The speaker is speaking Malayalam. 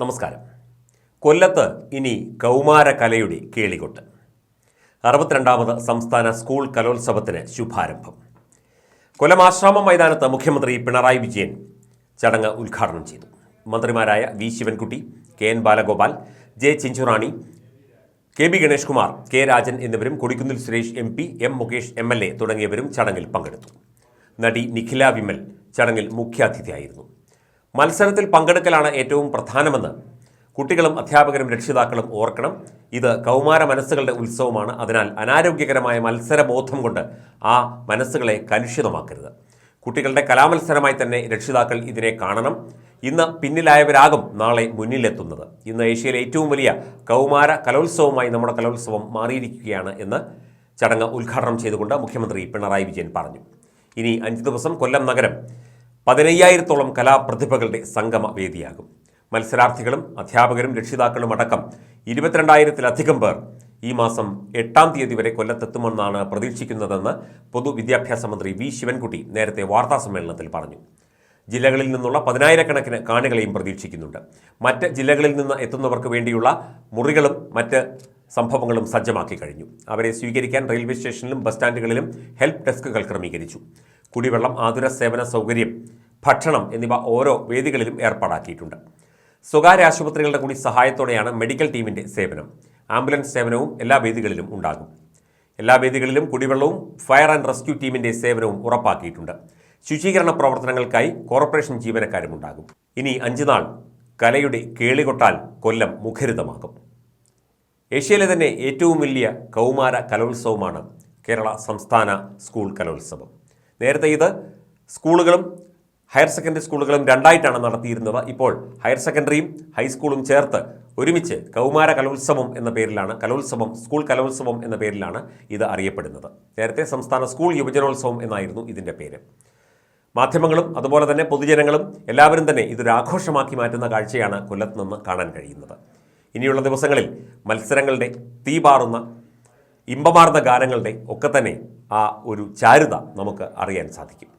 നമസ്കാരം. കൊല്ലത്ത് ഇനി കൗമാര കലയുടെ കേളികൊട്ട്. അറുപത്തിരണ്ടാമത് സംസ്ഥാന സ്കൂൾ കലോത്സവത്തിന് ശുഭാരംഭം. കൊല്ലം ആശ്രാമം മൈതാനത്ത് മുഖ്യമന്ത്രി പിണറായി വിജയൻ ചടങ്ങ് ഉദ്ഘാടനം ചെയ്തു. മന്ത്രിമാരായ V Sivankutty K N Balagopal J Chinchurani K B Ganesh Kumar K Rajan എന്നിവരും Kodikunnil Suresh M P M Mukesh M L A തുടങ്ങിയവരും ചടങ്ങിൽ പങ്കെടുത്തു. നടി നിഖില വിമൽ ചടങ്ങിൽ മുഖ്യാതിഥിയായിരുന്നു. മത്സരത്തിൽ പങ്കെടുക്കലാണ് ഏറ്റവും പ്രധാനമെന്ന് കുട്ടികളും അധ്യാപകരും രക്ഷിതാക്കളും ഓർക്കണം. ഇത് കൗമാര മനസ്സുകളുടെ ഉത്സവമാണ്. അതിനാൽ അനാരോഗ്യകരമായ മത്സരബോധം കൊണ്ട് ആ മനസ്സുകളെ കലുഷിതമാക്കരുത്. കുട്ടികളുടെ കലാമത്സരമായി തന്നെ രക്ഷിതാക്കൾ ഇതിനെ കാണണം. ഇന്ന് പിന്നിലായവരാകും നാളെ മുന്നിലെത്തുന്നത്. ഇന്ന് ഏഷ്യയിലെ ഏറ്റവും വലിയ കൗമാര കലോത്സവമായി നമ്മുടെ കലോത്സവം മാറിയിരിക്കുകയാണ് എന്ന് ചടങ്ങ് ഉദ്ഘാടനം ചെയ്തുകൊണ്ട് മുഖ്യമന്ത്രി പിണറായി വിജയൻ പറഞ്ഞു. ഇനി അഞ്ച് ദിവസം കൊല്ലം നഗരം പതിനയ്യായിരത്തോളം കലാപ്രതിഭകളുടെ സംഗമ വേദിയാകും മത്സരാർത്ഥികളും അധ്യാപകരും രക്ഷിതാക്കളും അടക്കം ഇരുപത്തിരണ്ടായിരത്തിലധികം പേർ ഈ മാസം എട്ടാം തീയതി വരെ കൊല്ലത്തെത്തുമെന്നാണ് പ്രതീക്ഷിക്കുന്നതെന്ന് പൊതുവിദ്യാഭ്യാസ മന്ത്രി വി ശിവൻകുട്ടി നേരത്തെ വാർത്താസമ്മേളനത്തിൽ പറഞ്ഞു. ജില്ലകളിൽ നിന്നുള്ള പതിനായിരക്കണക്കിന് കാണികളെയും പ്രതീക്ഷിക്കുന്നുണ്ട്. മറ്റ് ജില്ലകളിൽ നിന്ന് എത്തുന്നവർക്ക് വേണ്ടിയുള്ള മുറികളും മറ്റ് സംഭവങ്ങളും സജ്ജമാക്കി കഴിഞ്ഞു. അവരെ സ്വീകരിക്കാൻ റെയിൽവേ സ്റ്റേഷനിലും ബസ് സ്റ്റാൻഡുകളിലും ഹെൽപ്പ് ഡെസ്കുകൾ ക്രമീകരിച്ചു. കുടിവെള്ളം ആതുര സേവന സൗകര്യം ഭക്ഷണം എന്നിവ ഓരോ വേദികളിലും ഏർപ്പാടാക്കിയിട്ടുണ്ട്. സ്വകാര്യ ആശുപത്രികളുടെ കൂടി സഹായത്തോടെയാണ് മെഡിക്കൽ ടീമിന്റെ സേവനം. ആംബുലൻസ് സേവനവും എല്ലാ വേദികളിലും ഉണ്ടാകും. എല്ലാ വേദികളിലും കുടിവെള്ളവും ഫയർ ആൻഡ് റെസ്ക്യൂ ടീമിന്റെ സേവനവും ഉറപ്പാക്കിയിട്ടുണ്ട്. ശുചീകരണ പ്രവർത്തനങ്ങൾക്കായി കോർപ്പറേഷൻ ജീവനക്കാരും ഉണ്ടാകും. ഇനി അഞ്ചു നാൾ കലയുടെ കേളികൊട്ടാൽ കൊല്ലം മുഖരിതമാകും. ഏഷ്യയിലെ തന്നെ ഏറ്റവും വലിയ കൗമാര കലോത്സവമാണ് കേരള സംസ്ഥാന സ്കൂൾ കലോത്സവം. നേരത്തെ ഇത് സ്കൂളുകളും ഹയർ സെക്കൻഡറി സ്കൂളുകളും രണ്ടായിട്ടാണ് നടത്തിയിരുന്നത്. ഇപ്പോൾ ഹയർ സെക്കൻഡറിയും ഹൈസ്കൂളും ചേർത്ത് ഒരുമിച്ച് കൗമാര കലോത്സവം എന്ന പേരിലാണ് കലോത്സവം സ്കൂൾ കലോത്സവം എന്ന പേരിലാണ് ഇത് അറിയപ്പെടുന്നത്. നേരത്തെ സംസ്ഥാന സ്കൂൾ യുവജനോത്സവം എന്നായിരുന്നു ഇതിന്റെ പേര്. മാധ്യമങ്ങളും അതുപോലെ തന്നെ പൊതുജനങ്ങളും എല്ലാവരും തന്നെ ഇതൊരു ആഘോഷമാക്കി മാറ്റുന്ന കാഴ്ചയാണ് കൊല്ലത്ത് നിന്ന് കാണാൻ കഴിയുന്നത്. ഇനിയുള്ള ദിവസങ്ങളിൽ മത്സരങ്ങളുടെ തീപാറുന്ന ഇമ്പമാർന്ന ഗാനങ്ങളുടെ ഒക്കെ തന്നെ ആ ഒരു ചാരുത നമുക്ക് അറിയാൻ സാധിക്കും.